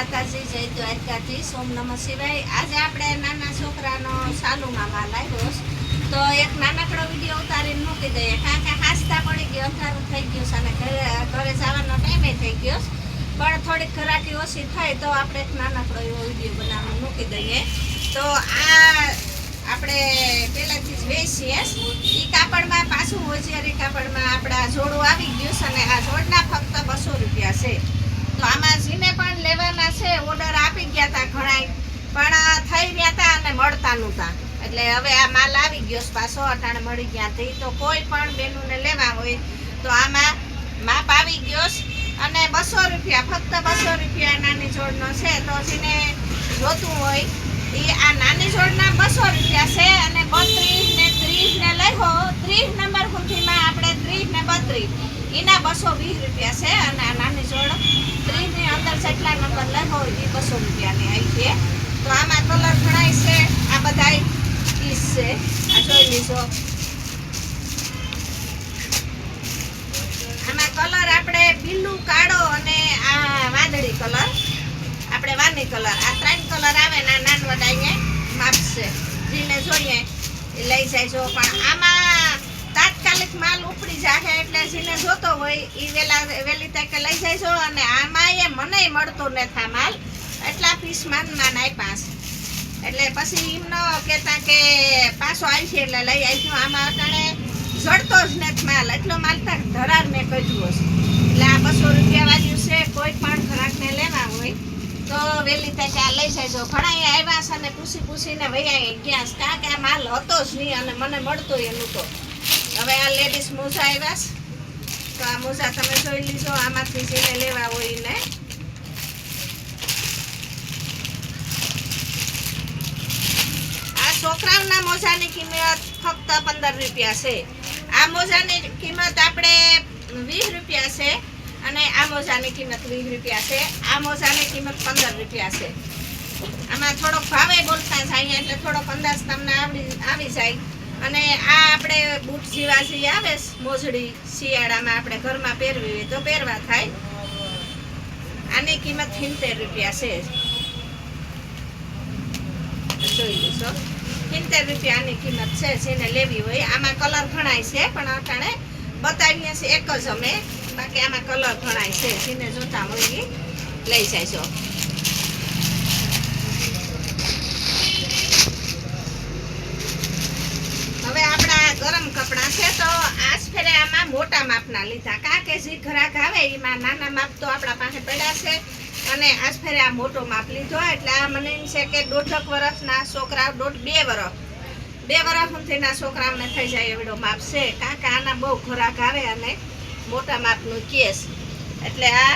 માતાજી, જય દ્વારકાધીશ. સોમ નમઃ શિવાય. આજે આપણે નાના છોકરાનો સાલુમાં માલ આવ્યો તો એક નાનકડો વીડિયો ઉતારીને મૂકી દઈએ, કારણ કે હાસતા પડી ગયો, અંધારું થઈ ગયું છે અને ઘરે ઘરે જવાનો ટાઈમે થઈ ગયો પણ થોડીક ઘરાટી ઓછી થાય તો આપણે એક નાનકડો એવો વીડિયો બનાવીને મૂકી દઈએ. તો આ આપણે પહેલાંથી જ વેચીએ એ કાપડમાં પાછું હોજિયારી કાપડમાં આપણા જોડું આવી ગયું છે અને આ જોડના ફક્ત બસો રૂપિયા છે. તો આમાં જીને પણ લેવાના છે ઓર્ડર આપી ગયા હતા ઘણાય. પણ થઈ ગયા હતા અને મળતા નહોતા. એટલે હવે આ માલ આવી ગયો પાછો, અટાણે મળી ગયા હતી તો કોઈ પણ બેનુને લેવા હોય, તો આમાં માપ આવી ગયો અને બસો રૂપિયા, ફક્ત બસો રૂપિયા નાની જોડનો છે. તો જેને જોતું હોય એ આ નાની જોડના બસો રૂપિયા છે અને બત્રીસ ને ત્રીસ ને લખો ત્રીસ નંબર સુધીમાં આપણે ત્રીસ ને બત્રીસ. એના બસો વીસ રૂપિયા છે અને આ નાની જોડ ત્રીસની અંદર જેટલા નંબર લખો એ બસો રૂપિયાની આવી છે. તો આમાં કલર ઘણાય છે. આ બધા પીસ છે. આ જોઈ લીધો. આમાં કલર આપણે પીલું, કાળો અને આ વાદળી કલર આપણે વાની કલર આ ત્રણ કલર આવે ને આ નાનવડ અહીંયા માપશે. જીને જોઈએ એ લઈ જાય જો પણ આમાં તાત્કાલિક માલ ઉપડી જાહે એટલે જેને જોતો હોય એ વેલા વેલી તકે લઈ જાય જો અને આમાં એ મને મળતો નથી થા માલ. એટલા પીસ માન માન આપ્યા છે એટલે પછી એમ ન કહેતા કે પાછો છે એટલે લઈ આવી આમાં અટાણે જડતો જ નથી માલ. એટલો માલ તક ધરાર મેં કર્યું હશે. એટલે આ બસો રૂપિયા વાળ્યું છે, કોઈ પણ ગ્રાહકને લેવા હોય તો વહેલી તકે આ લઈ જાય ઘણા આવ્યા છે અને પૂછી પૂછીને વૈયા ગયા છે કારણ કે આ માલ હતો જ નહીં અને મને મળતો એનું નહોતો. હવે આ લેડીઝ મોજા આવ્યા તો આ મોજા તમે જોઈ લીધો, આમાંથી જેને લેવા હોય ને આ છોકરાઓના મોજાની કિંમત ફક્ત પંદર રૂપિયા છે. આ મોજાની કિંમત આપણે વીસ રૂપિયા છે અને આ મોજાની કિંમત વીસ રૂપિયા છે. આ મોજાની કિંમત પંદર રૂપિયા છે. આમાં થોડોક ભાવે બોલતા જાય, એટલે થોડોક અંદાજ તમને આવડી આવી જાય. અને આ આપણે બૂટ જેવા આવે છે, મોજડી શિયાળામાં આપણે ઘરમાં પહેરવી હોય તો પહેરવા થાય. આની કિંમત સિત્તેર રૂપિયા છે. જોઈ લેશો. સિત્તેર રૂપિયાની કિંમત છે જેને લેવી હોય. આમાં કલર ઘણાય છે પણ અટાણે બતાવીએ છીએ એક જ અમે. બાકી આમાં કલર ઘણાય છે જેને જોતા હોય લઈ જાય હવે આપણા ગરમ કપડાં છે તો આજ ફેરે આમાં મોટા માપના લીધા. કાં કે જે ઘરાક આવે, એમાં નાના માપ તો આપણા પાસે પડ્યા છે. અને આજ ફેરે આ મોટો માપ લીધો એટલે આ મને એમ છે કે દોઢક વર્ષના છોકરા દોઢ બે વર્ષ બે વર્ષ સુધીના છોકરાઓને થઈ જાય એવડો માપ છે. કારણ કે આના બહુ ખોરાક આવે અને મોટા માપનું કેસ. એટલે આ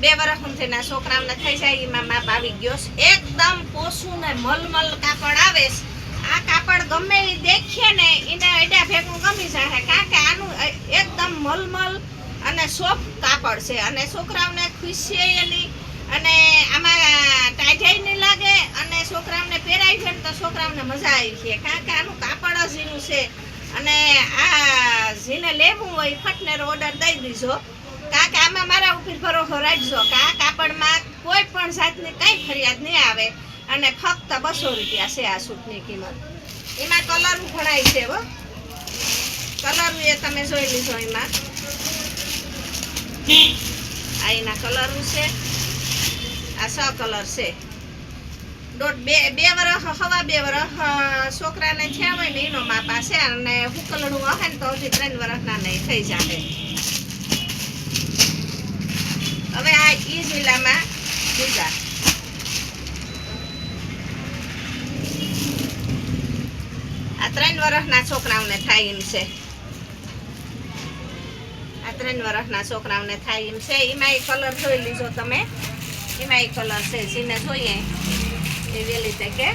બે વર્ષ સુધીના છોકરાઓને થઈ જાય, એમાં માપ આવી ગયો છે. એકદમ પોસું ને મલમલ કાપડ આવે આ કાપડ ગમે દેખીએ ને એના એડા ભેગું ગમી જાય કારણ કે આનું એકદમ મલમલ અને સોફ્ટ કાપડ છે. અને છોકરાઓને ખુશી અને આમાં ટાઈટાઈ નહીં લાગે અને છોકરાઓને પહેરાય છે ને તો છોકરાઓને મજા આવી છે કારણ કે આનું કાપડ જ એનું છે. અને આ જેને લેવું હોય ફટનેર ઓર્ડર દઈ દીજો. કારણ કે આમાં મારા ઉપર ભરોસો રાખજો કે આ કાપડમાં કોઈ પણ જાતની કંઈ ફરિયાદ નહીં આવે. અને ફક્ત બસો રૂપિયા છે આ સૂટની કિંમત. એમાં કલર ઘણાય છે હો. કલર એ તમે જોઈ લીધો એમાં. આ એના કલર છે. આ સ કલર છે. દોઢ બે બે વરસ હવા બે વરસ છોકરાને થયા હોય ને એનો માપ છે અને હુકલડું હશે ને તો હજી ત્રણ વરસના નહીં થઈ જાય હવે આ ઈ જિલ્લામાં બીજા આ ત્રણ વર્ષના છોકરાઓને થાય એમ છે. આ ત્રણ વર્ષના છોકરાઓને થાય એમ છે. એમાં એ કલર જોઈ લીધો તમે. એમાં એ કલર છે. જેને જોઈએ એ વેલી તકે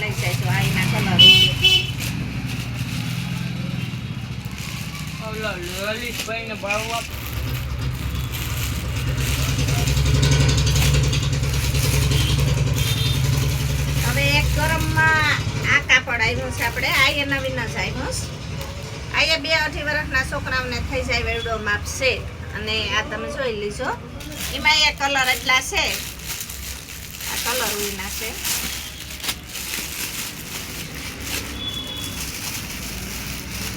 લઈ જાય આ એના કલર ઓલા લલિતભાઈને ભાવ આપ. હવે એક ગરમમાં આ કાપડ આવ્યું છે આપણે. આ એ નવીન જ આવ્યું છે. બે અઢી વર્ષના છોકરાઓને થઈ જાય વેડો માપ છે. અને આ તમે જોઈ લીજો. એમાં એ કલર એટલા છે. આ કલર ઉઈના છે.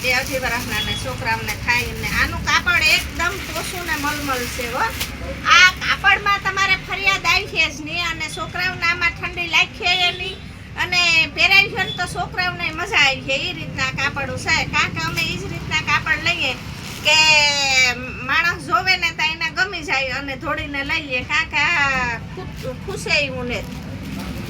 બે અઢી વર્ષના છોકરાઓને ખાઈને આનું કાપડ એકદમ પોસું ને મલમલ છે હો. આ કાપડમાં તમારે ફરિયાદ આવી છે જ નહીં અને છોકરાઓને આમાં ઠંડી લાગી નહીં. અને પહેરાવી છે તો છોકરાઓને મજા આવી છે એ રીતના કાપડ છે. કારણ કે અમે એ જ રીતના કાપડ લઈએ કે માણસ જોવે ને તો એને ગમી જાય અને ધોડીને લઈએ. કાંકા કે ખુશે એવું ને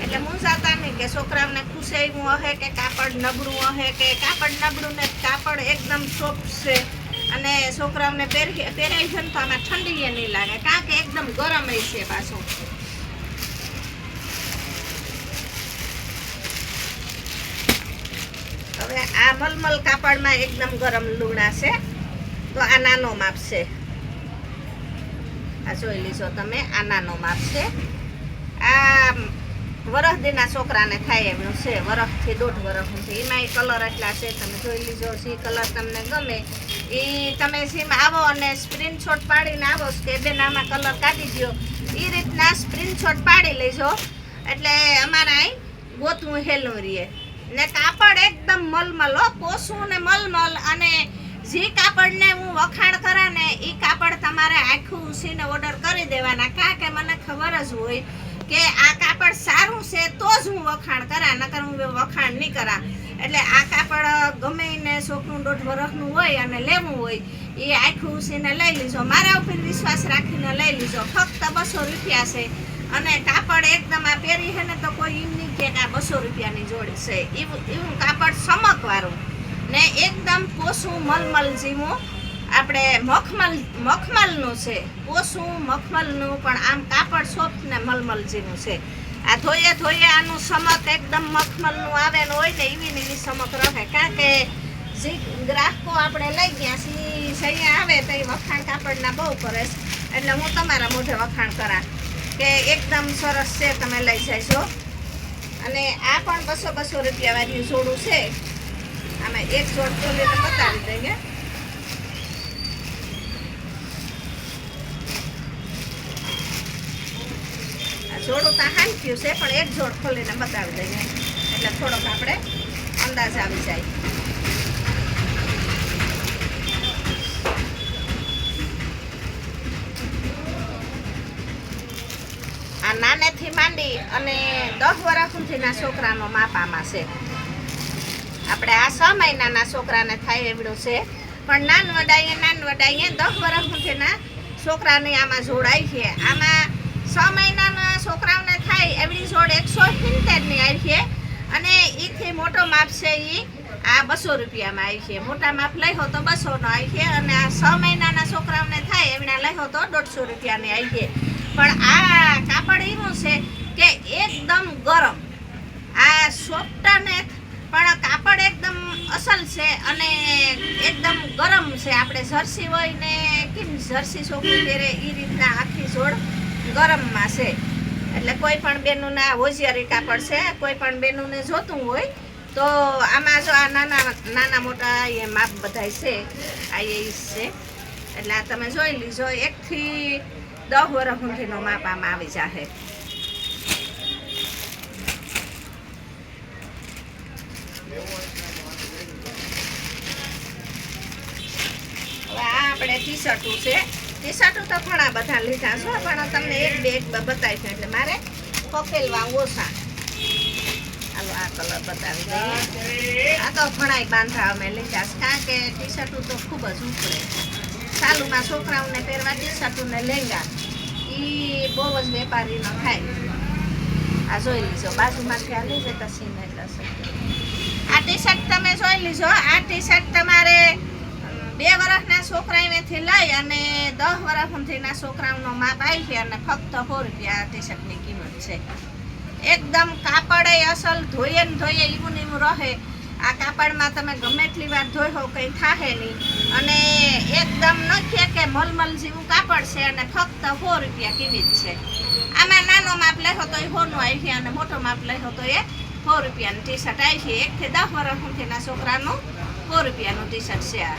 એટલે મૂંઝાતા નહીં કે છોકરાઓને ખુશે એવું હશે કે કાપડ નબળું હશે કે કાપડ નબળું ને કાપડ એકદમ સોફ્ટ છે. અને છોકરાઓને પહેરી પહેરાવી છે તો આમાં ઠંડી નહીં લાગે. કારણ કે એકદમ ગરમ છે પાછું. હવે આ મલમલ કાપડમાં એકદમ ગરમ લુણા છે. તો આ નાનો માપ છે. આ જોઈ લીજો તમે, આ નાનો માપ છે. આ વરસદીના છોકરાને થાય એમનું છે, વરસથી દોઢ વરસનું છે એમાં કલર એટલા છે, તમે જોઈ લીજો, જે કલર તમને ગમે. એ તમે સીમ આવો અને સ્ક્રીનશોટ પાડીને આવો કે બેન આમાં કલર કાઢી દો એ રીતના સ્ક્રીનશોટ પાડી લેજો. એટલે અમારા અહીં ગોતવું હેલું રહીએ ને કાપડ એકદમ મલમલ હો, પોસું ને મલમલ અને જે કાપડને હું વખાણ કરા ને એ કાપડ તમારે આખું ઉસીને ઓર્ડર કરી દેવાના. કારણ કે મને ખબર જ હોય કે આ કાપડ સારું છે તો જ હું વખાણ કરા, નકર હું વખાણ નહીં કરા. એટલે આ કાપડ ગમે એને છોકરું દોઢ વરસનું હોય અને લેવું હોય એ આખું ઉસીને લઈ લીજો. મારા ઉપર વિશ્વાસ રાખીને લઈ લીજો. ફક્ત બસો રૂપિયા છે. અને કાપડ એકદમ આ પહેરી છે ને તો કોઈ એમ નહીં કે આ બસો રૂપિયાની જોડી છે. એવું એવું કાપડ ચમકવાળું ને એકદમ પોસું મલમલ જીવું આપણે મખમલ, મખમલનું છે. પોસું મખમલનું, પણ આમ કાપડ સોફ્ટ ને મલમલ જીવું છે. આ ધોઈએ ધોઈએ આનું સમક એકદમ મખમલનું આવે ને હોય ને એવી ને એવી સમક રહે. કારણ કે જે ગ્રાહકો આપણે લઈ ગયા છે સૈયા આવે તો એ વખાણ કાપડના બહુ કરે છે. એટલે હું તમારા મોઢે વખાણ કરા કે એકદમ સરસ છે, તમે લઈ જશો અને આ પણ બસો બસો રૂપિયા વાળી જોડું છે. આમાં એક જોડ ખોલીને બતાવી દઈએ. જોડું તો હાંક્યું છે, પણ એક જોડ ખોલીને બતાવી દઈએ. એટલે થોડોક આપણે અંદાજ આવી જાય આ નાનેથી માંડી અને દસ વર્ષ સુધીના છોકરાનો માપ આમાં છે. આપણે આ છ મહિનાના છોકરાને થાય એવડું છે. પણ નાન વડાઈએ નાન વડાઈએ દસ વર્ષ સુધીના છોકરાની આમાં જોડાય છે. આમાં છ મહિનાના છોકરાઓને થાય એવડી જોડ એકસો સિત્તેરની આવી છે. અને એથી મોટો માપ છે એ આ બસો રૂપિયામાં આવી છે. મોટા માપ લઈ તો બસોનો આવી છે અને આ છ મહિનાના છોકરાઓને થાય એમના લઈ તો દોઢસો રૂપિયાની આવી છે. પણ આ કાપડ એવું છે કે એકદમ ગરમ. આ સોફ્ટ ને પણ કાપડ એકદમ અસલ છે અને એકદમ ગરમ છે. આપણે જર્સી હોય ને કેમ જર્સી છોકરી પહેરે એ રીતના આખી જોડ ગરમમાં છે. એટલે કોઈ પણ બેનુંને આ હોશિયારી કાપડ છે. કોઈ પણ બેનુંને જોતું હોય તો આમાં જો આ નાના નાના મોટા એ માપ બધાય છે. આ એ છે. એટલે આ તમે જોઈ લીજો. એકથી દસ વર્ષ સુધીનો માપ આમાં આવી આ આપણે ટી શર્ટું છે. ટી શર્ટું તો ઘણા બધા લીધા છો, પણ તમને એક બે બતાવી છે એટલે મારે પકેલવા ઓછા. આ કલર બતાવી દઈએ. આ તો ઘણાય બાંધા અમે લીધા છે, કારણ કે ટી શર્ટું તો ખૂબ જ ઉપડે સાલુમાં છોકરાઓને પહેરવા ટી શર્ટો ને લેંગા. એ બહુ જ વેપારીનો થાય. આ જોઈ લીજો બાજુમાંથી આ લઈ જતા સીને આ ટી શર્ટ તમે જોઈ લીજો, આ ટી શર્ટ તમારે બે વર્ષના છોકરાઓથી લઈ અને દસ વર્ષથીના છોકરાઓનો માપ આવી અને ફક્ત સો રૂપિયા આ ટી શર્ટની કિંમત છે. એકદમ કાપડ અસલ ધોઈએ ને ધોઈએ એવું ને એવું રહે. આ કાપડમાં તમે ગમે એટલી વાર ધોઈ હો કંઈ થાહે નહીં. અને એકદમ નખીએ કે મલમલ જેવું કાપડ છે અને ફક્ત સો રૂપિયા કિંમત છે. આમાં નાનો માપ લેહો તો એ સોનું આવી છે અને મોટો માપ લેહો તો એ સો રૂપિયાનું ટી શર્ટ આવી છે. એકથી દસ વર્ષ સુધીના છોકરાનું સો રૂપિયાનું ટી શર્ટ છે આ.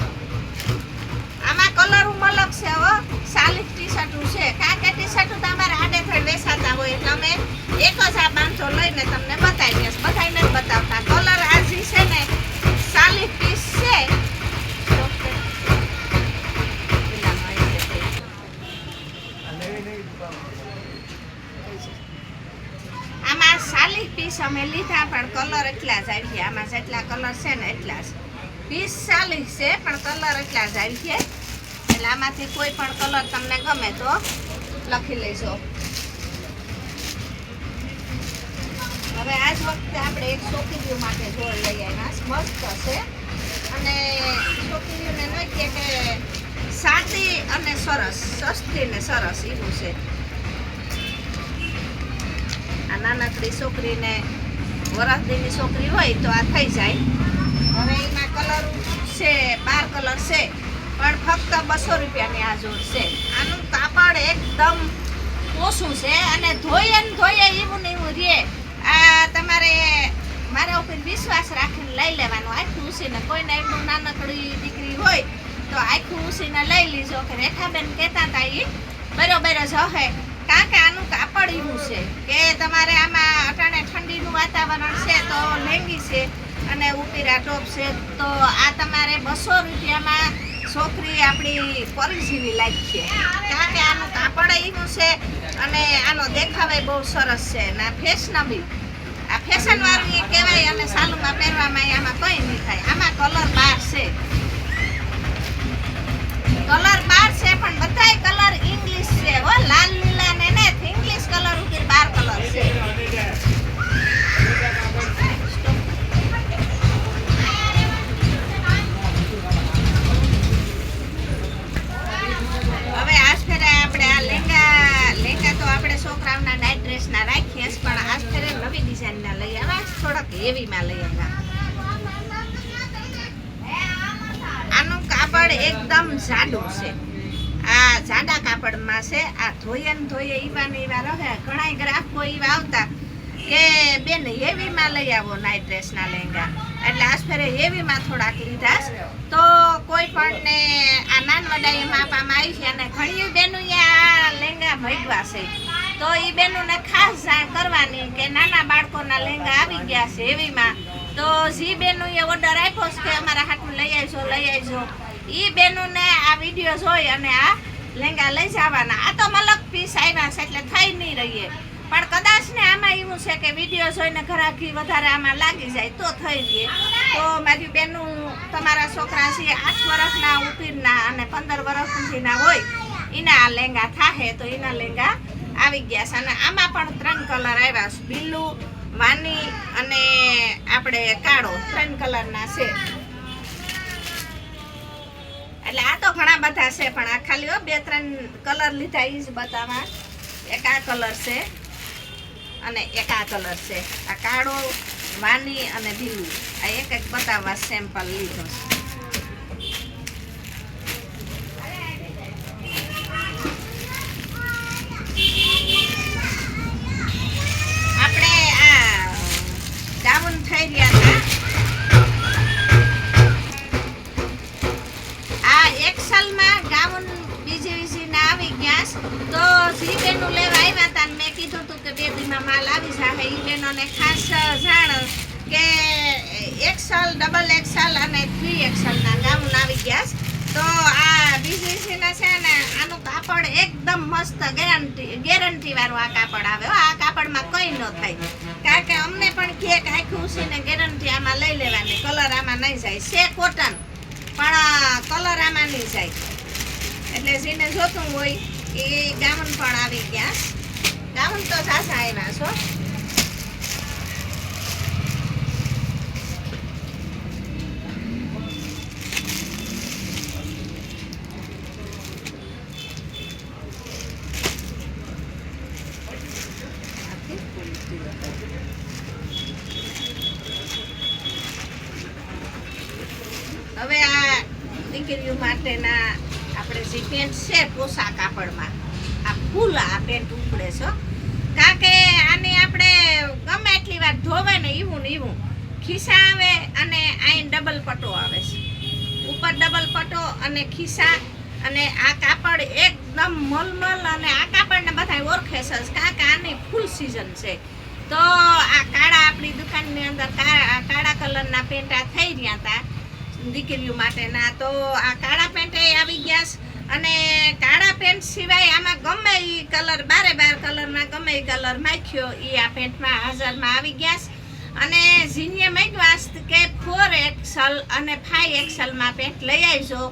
આમાં કલર અલગ છે હવે સાલી ટી શર્ટું છે. કારણ કે ટી શર્ટ તમારે આડે થઈ વેસાતા હોય અમે એક જ આ પાંચસો લઈને તમને બતાવી દઈશ બધાને બતાવતા. કલર કલર છે ને એટલા જ. પીસ ચાલીસ છે, પણ કલર એટલા જ આવી છે એટલે આમાંથી કોઈ પણ કલર તમને ગમે તો લખી લેજો. હવે આજ વખતે આપણે એક છોકરીઓ માટે જોડ લઈ આવ્યા મસ્ત છે. અને છોકરીઓને ન કે સાદી અને સરસ, સસ્તી ને સરસ એવું છે. આ નાનકડી છોકરીને વરસદીની છોકરી હોય તો આ થઈ જાય. હવે એમાં કલર છે, બાર કલર છે, પણ ફક્ત બસો રૂપિયાની આ જોડ છે. આનું કાપડ એકદમ ઓછું છે અને ધોઈએ ને ધોઈએ એવું ને એવું રે આ તમારે મારા ઉપર વિશ્વાસ રાખીને લઈ લેવાનું. આખું ઉસીને કોઈને એટલું નાનકડી દીકરી હોય તો આખું ઉસીને લઈ લીજો. કે રેખાબેન કહેતા હતા એ બરોબર જ હે કારણ કે આનું કાપડ એવું છે, કે તમારે આમાં અટાણે ઠંડીનું વાતાવરણ છે તો લેંગી છે અને ઉપીરા ટોપ છે, તો આ તમારે બસો રૂપિયામાં છોકરી આપણી પરી જેવી લાગશે કારણ કે આનું કાપડ એનું છે અને આનો દેખાવે બહુ સરસ છે અને આ ફેશનેબલ આ ફેશનવાળું એ કહેવાય અને સાલુમાં પહેરવામાં આમાં કંઈ નહીં થાય. આમાં કલર બાર છે. કલર બાર છે, પણ બધાય કલર ઇંગ્લિશ છે. હો લાલ કલર ઉપર બાર કલર કાપડમાં છે, આ ધોઈએ ને ધોઈએ ઈવા ને એવા રહે ઘણા ગ્રાહકો એવા આવતા કે બેન હેવીમાં લઈ આવો નાઇટ ડ્રેસના લહેંગા. એટલે આજ ફેરે હેવીમાં થોડાક લીધા તો કોઈ પણ ને આ નાનવડાઈ માપામાં આવી છે અને ઘણી બેનું આ લહેંગા ભગવા છે. તો એ બેનોને ખાસ જાણ કરવાની કે નાના બાળકોના લહેંગા આવી ગયા છે હેવીમાં. તો જી એ ઓર્ડર આપ્યો છે કે અમારા હાથમાં લઈ આવજો લઈ આવજો. એ બેનોને આ વીડિયો જોઈ અને આ લહેંગા લઈ જવાના. આ તો મલક પીસ આવ્યા છે એટલે થઈ નહીં રહીએ. પણ કદાચ ને આમાં એવું છે કે વીડિયો જોઈને ઘરાકી વધારે આમાં લાગી જાય તો થઈ રહીએ. તો મારી બેનું, તમારા છોકરા છે આઠ વર્ષના ઉપીરના અને પંદર વર્ષ સુધીના હોય, એના આ લહેંગા થાહે તો એના લહેંગા આવી ગયા છે. અને આમાં પણ ત્રણ કલર આવ્યા છે. બીલું વાની અને આપણે કાળો ત્રણ કલરના છે. તો ઘણા બધા છે, પણ આ ખાલી બે ત્રણ કલર લીધા એ જ બતાવવા એક આ કલર છે અને એક આ કલર છે. આ કાળો, વાની અને બીલું આ એક એક બતાવવા સેમ્પલ લીધો છે. ન થાય. કારણ કે અમને પણ કે આખું ઉસીને ગેરંટી આમાં લઈ લેવાની. કલર આમાં નહીં જાય. છે કોટન, પણ કલર આમાં નહીં જાય. એટલે જેને જોતું હોય એ ગાઉન પણ આવી ગયા. ગાઉન તો સાસા આવ્યા છો. હવે આ દીકરીઓ માટેના આપણે જે પેન્ટ છે પોશાક કાપડમાં આ ફૂલ આ પેન્ટ ઉપડે છે. કારણ કે આને આપણે ગમે એટલી વાર ધોવે ને એવું ને એવું ખિસ્સા આવે અને અહીં ડબલ પટ્ટો આવે છે. ઉપર ડબલ પટ્ટો અને ખિસ્સા અને આ કાપડ એકદમ મલમલ અને આ કાપડને બધા ઓળખે છે. કારણ કે આની ફૂલ સિઝન છે. તો આ કાળા આપણી દુકાનની અંદર કાળા કલરના પેન્ટા થઈ રહ્યા હતા. દીકરીઓ માટેના તો આ કાળા પેન્ટ આવી ગયા. અને કાળા પેન્ટ સિવાય આમાં ગમે એ કલર બારે બાર કલરના ગમે એ કલર માખ્યો એ આ પેન્ટમાં હાજરમાં આવી ગયા. અને ઝીનીએ મેગવાસ કે ફોર એક્સલ અને ફાઈવ એક્સલમાં પેન્ટ લઈ આવજો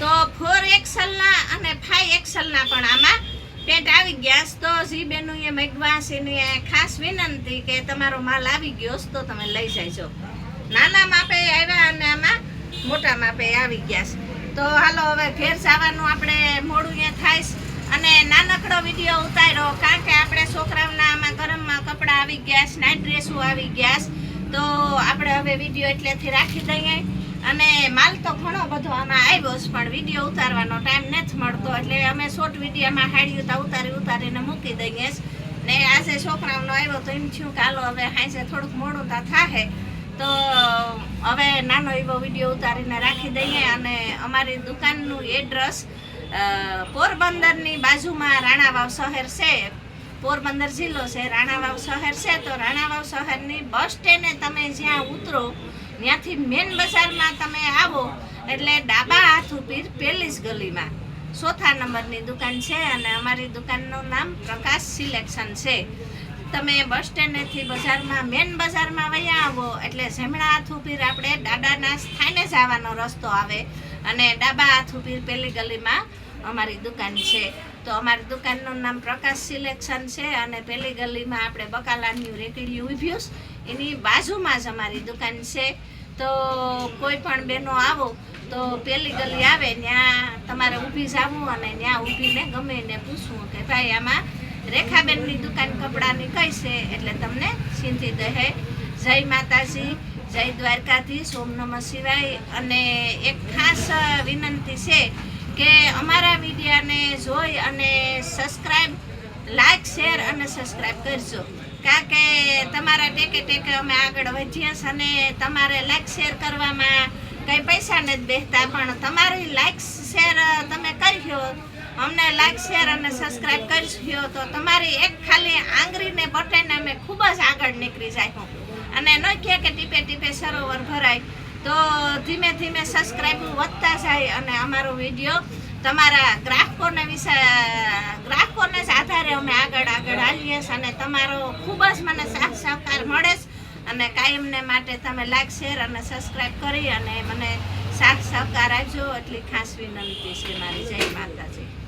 તો ફોર એક્સલના અને ફાઈવ એક્સલના પણ આમાં પેન્ટ આવી ગયા. તો જી બેનું એ મેગવાસ એની ખાસ વિનંતી કે તમારો માલ આવી ગયો તો તમે લઈ જાયજો નાના માપે આવ્યા અને આમાં મોટા માપે આવી ગયા છે. તો હાલો હવે ઘેર જવાનું આપણે મોડું અહીંયા થાય અને નાનકડો વીડિયો ઉતાર્યો કારણ કે આપણે છોકરાઓના આમાં ગરમમાં કપડાં આવી ગયા છે નાઇટ ડ્રેસો આવી ગયા છે. તો આપણે હવે વીડિયો એટલેથી રાખી દઈએ. અને માલ તો ઘણો બધો આમાં આવ્યો છે, પણ વીડિયો ઉતારવાનો ટાઈમ નથી મળતો. એટલે અમે શોર્ટ વિડીયોમાં હાડ્યું તો ઉતારી ઉતારીને મૂકી દઈએ છીએ ને આજે છોકરાઓનો આવ્યો તો એમ થયું કે હાલો હવે હાંસે થોડુંક મોડું તા થાહે. તો, હવે નાનો એવો વીડિયો ઉતારીને રાખી દઈએ અને અમારી દુકાનનું એડ્રેસ પોરબંદરની બાજુમાં રાણાવાવ શહેર છે. પોરબંદર જિલ્લો છે, રાણાવાવ શહેર છે. તો રાણાવાવ શહેરની બસ સ્ટેન્ડે તમે જ્યાં ઉતરો, ત્યાંથી મેન બજારમાં તમે આવો, એટલે ડાબા હાથ ઉપર પેલીસ ગલીમાં ચોથા નંબરની દુકાન છે અને અમારી દુકાનનું નામ પ્રકાશ સિલેક્શન છે. તમે બસ સ્ટેન્ડેથી બજારમાં, મેન બજારમાં વયા આવો, એટલે જમણા હાથ ઉપર આપણે દાદાના સ્થાને જવાનો રસ્તો આવે. અને ડાબા હાથ ઉપર પેલી ગલીમાં અમારી દુકાન છે. તો અમારી દુકાનનું નામ પ્રકાશ સિલેક્શન છે અને પેલી ગલીમાં આપણે બકાલાની રેકડી ઊભ્યું એની બાજુમાં જ અમારી દુકાન છે. તો કોઈ પણ બહેનો આવો, તો પેલી ગલી આવે, ત્યાં તમારે ઊભી જવું અને ત્યાં ઊભીને ગમે એને પૂછવું કે ભાઈ, આમાં રેખાબેનની દુકાન કપડાની કઈ છે એટલે તમને સિંધી દહે. જય માતાજી, જય દ્વારકાધીશ, ઓમ નમઃ શિવાય. અને એક ખાસ વિનંતી છે કે અમારા વિડીયાને જોઈ અને સબસ્ક્રાઈબ લાઈક, શેર અને સબસ્ક્રાઈબ કરજો. કારણ કે તમારા ટેકે ટેકે અમે આગળ વધીએ છીએ અને તમારે લાઈક, શેર કરવામાં કંઈ પૈસા નથી બેસતા, પણ તમારી લાઈક, શેર તમે કર્યો અમને લાઈક શેર અને સબસ્ક્રાઈબ કરશો તો તમારી એક ખાલી આંગળીને બટન અમે ખૂબ જ આગળ નીકળી જાય અને ન કહે કે ટીપે ટીપે સરોવર ભરાય. તો ધીમે ધીમે સબસ્ક્રાઈબ વધતા જાય અને અમારો વીડિયો તમારા ગ્રાહકોને વિશે, ગ્રાહકોને જ આધારે અમે આગળ આગળ હાલીએ છીએ અને તમારો ખૂબ જ મને સાથ સહકાર મળે અને કાયમને માટે તમે લાઈક શેર અને સબસ્ક્રાઈબ કરી અને મને સાથ સહકાર આપજો. એટલી ખાસ વિનંતી છે મારી. જય માતાજી.